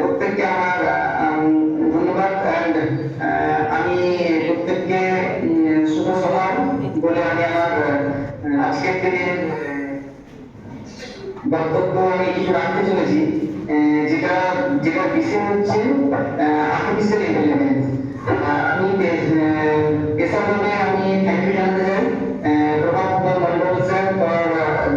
প্রত্যেককে আমার ধন্যবাদ। আমি প্রত্যেককে শুভ সকাল বলে আমি আমার আজকের দিনের বক্তব্য আমি কিছু রাখতে চলেছি। যেটা যেটা বিষয় হচ্ছে আর্টিফিশিয়াল ইন্টেলিজেন্স। আমি পেশাভাবে আমি থ্যাংক ইউ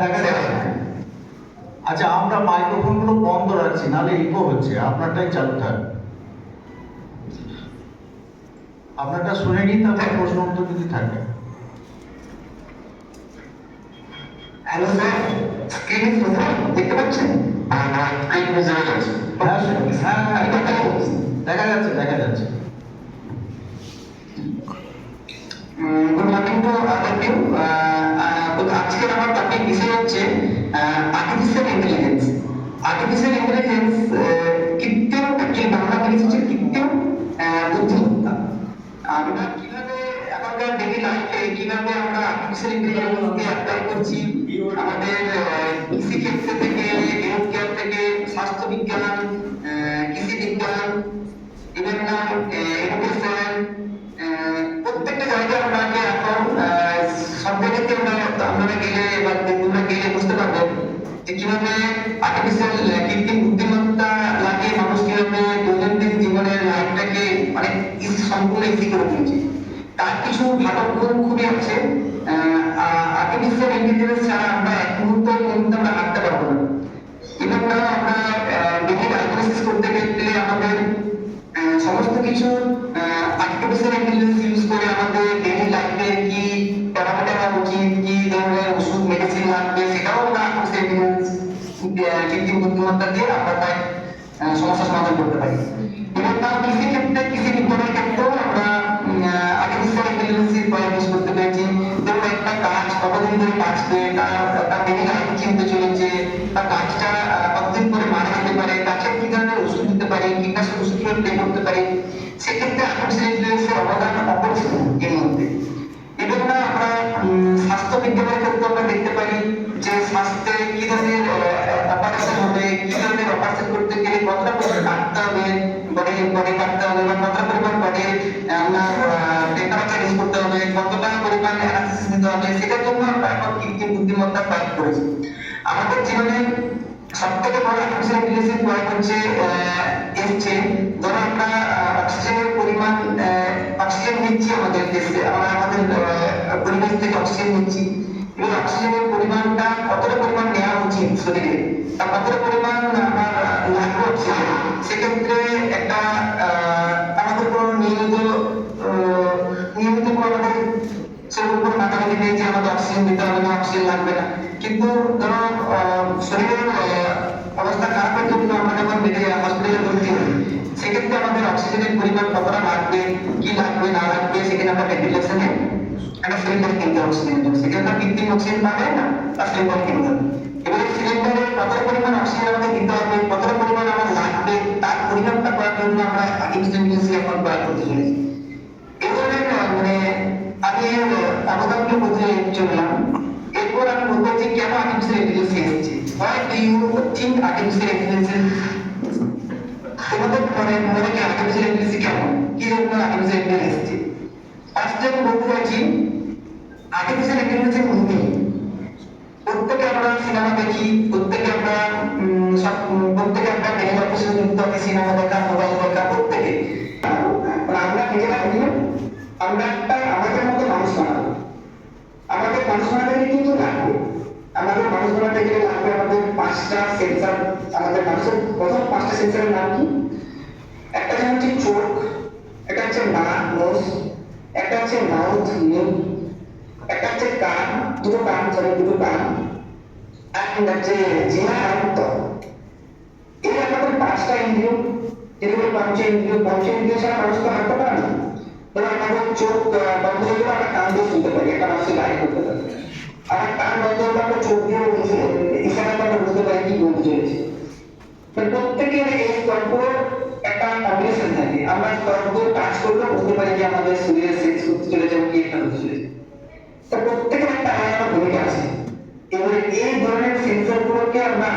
দেখা যাচ্ছে আচ্ছা আমরা মাইক্রোফোনগুলো বন্ধ রাখছি নাহলে ইকো হচ্ছে আপনারটাই চালু থাকবে আপনারটা শুনে নিন তারপর প্রশ্ন উত্তর যদি থাকে। হ্যালো স্যার স্ক্রিন দেখতে পাচ্ছেন? হ্যাঁ দেখা যাচ্ছে দেখা যাচ্ছে। আর্টিফিশিয়াল ইন্টেলিজেন্স কৃত্রিম যে বাংলা ইংলিশ হচ্ছে কৃত্রিম বুদ্ধিমত্তা। আমরা কীভাবে এখনকার ডেলি লাইফে কীভাবে আমরা আর্টিফিশিয়াল ইন্টেলিজেন্সকে অ্যাপ্লাই করছি, আমাদের কৃষি ক্ষেত্র কৃত্রিম বুদ্ধিমত্তা দিয়ে আমরা তাই আহ, সমস্যার সমাধান করতে পারি। এবং তার কৃষি ক্ষেত্রে কৃষি বিজ্ঞানের ক্ষেত্রেও আমরা আর্টিফিশিয়াল ইন্টেলিজেন্স প্রয়োগ করতে পেরেছি ধরুন একটা গাছ কতদিন ধরে বাঁচবে তার ডেইলি লাইফ চিনতে চলেছে তার গাছটা কতদিন পরে মারা যেতে পারে গাছের কি ধরনের ওষুধ দিতে পারে কীটনাশক ওষুধ স্প্রে করতে পারে সেক্ষেত্রে আর্টিফিশিয়াল ইন্টেলিজেন্সের অবদান অপরিসীম এর মধ্যে। এবং আমরা স্বাস্থ্য বিজ্ঞানের ক্ষেত্রে আমরা দেখতে পারি যে স্বাস্থ্যে কি ধরনের অ্যানালিসিস নিতে হবে সেটার জন্য আমরা এখন কৃত্রিম বুদ্ধিমত্তা প্রয়োগ করেছি। আমাদের জীবনে সব থেকে বড় আর্টিফিশিয়াল ইন্টেলিজেন্স প্রয়োগ হচ্ছে এসছে। ধরো আমরা অক্সিজেনের পরিমাণ অক্সিজেন নিচ্ছি আমাদের দেশে। আমরা আমাদের পরিবেশ থেকে অক্সিজেন নিচ্ছি। এবং অক্সিজেনের পরিমাণটা কতটা পরিমাণ নেওয়া উচিত শরীরে? কতটা পরিমাণ আমার লাগবে অক্সিজেন সেক্ষেত্রে একটা অক্সিজেন দিতে অক্সিজেন লাগবে না। কতটা লাগবে কি লাগবে, না লাগবে, সেখানে অক্সিজেনের সেখানে আমরা অক্সিজেন পাবে না, তার সিলিন্ডার কিনতে হবে। এবারে সিলিন্ডারে কত পরিমাণ অক্সিজেন আমাদের থিঙ্ক আর্টিফিশিয়াল ইন্টেলিজেন্স তোমাদের মনে মনে কেমন? কি রকম আর্টিফিশিয়াল ইন্টেলিজেন্স এসেছে? ফার্স্ট আমি বলতে চাইছি প্রত্যেকে আমরা সিনেমা দেখি, প্রত্যেকে মানুষ বানাতে গেলে আমাদের পাঁচটা সেন্সার আমাদের মানুষের প্রথম পাঁচটা সেন্সারের নাম কি? একটা হচ্ছে চোখ, একটা হচ্ছে নাক নোজ একটা হচ্ছে মাউথ মুখ একটা হচ্ছে কান, দুটো কান সরি দুটো কান পাঁচটা ইন্দ্রিয় যেগুলো পঞ্চ ইন্দ্রিয় পঞ্চ ছাড়া মানুষ তো হাঁটতে পারে না। ধরো আমাদের চোখ বন্ধ হয়ে গেলে আমরা কান দিয়ে শুনতে পারি, একটা মানুষের গাড়ি করতে পারি। আর বন্ধ হলে আমরা চোখ দিয়ে করে আমরা বুঝতে পারি কি বলতে চলেছে। প্রত্যেকের এই একটা কম্বিনেশন থাকে। আমরা স্তরগুলো টাচ করলে বুঝতে পারি যে আমাদের শরীরে সেক্স করতে চলেছে এবং কি একটা হতে চলেছে। প্রত্যেকের একটা আলাদা ভূমিকা আছে। এবারে এই ধরনের আমরা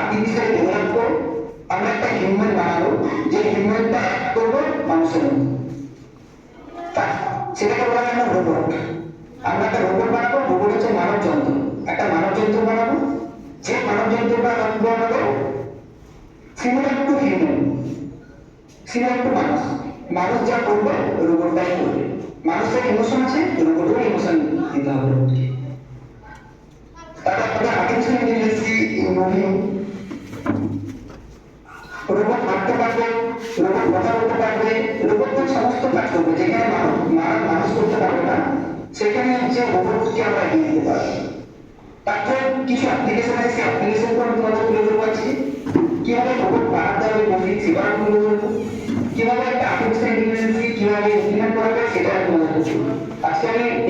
আমরা একটা হিউম্যান বানাবো, যে হিউম্যানটা অ্যাক্ট করব মানুষের সেটাকে বলা হয় আমরা রোবট আমরা একটা রোবট বানাবো, রোবট হচ্ছে মানব যন্ত্র একটা মানব যন্ত্র বানাবো, যে মানব যন্ত্রটা রাখব আমাদের similar to human similar to মানুষ। মানুষ যা করবে, রোবটটাই করবে। মানুষের ইমোশন আছে, রোবটেরও ইমোশন দিতে হবে। রোবটকে তারপর আমাদের আর্টিফিশিয়াল ইন্টেলিজেন্সি মুভি রোবট হাঁটতে পারবে, রোবট কথা বলতে পারবে, রোবট সমস্ত কাজ করবে, যেখানে মানুষ মানুষ করতে পারবে না। সেখানে হচ্ছে অনুভূতি আমরা এগিয়ে দিতে পারব। তারপর কিছু অ্যাপ্লিকেশন আছে অ্যাপ্লিকেশন করে আমি তোমাদের তুলে ধরবো আজকে। কীভাবে রোবট বানাতে হবে কফি সেবার তুলে কীভাবে একটা আর্টিফিশিয়াল ইন্টেলিজেন্স কীভাবে ইমপ্লিমেন্ট করা যায় সেটা আমি তোমাদের বলব।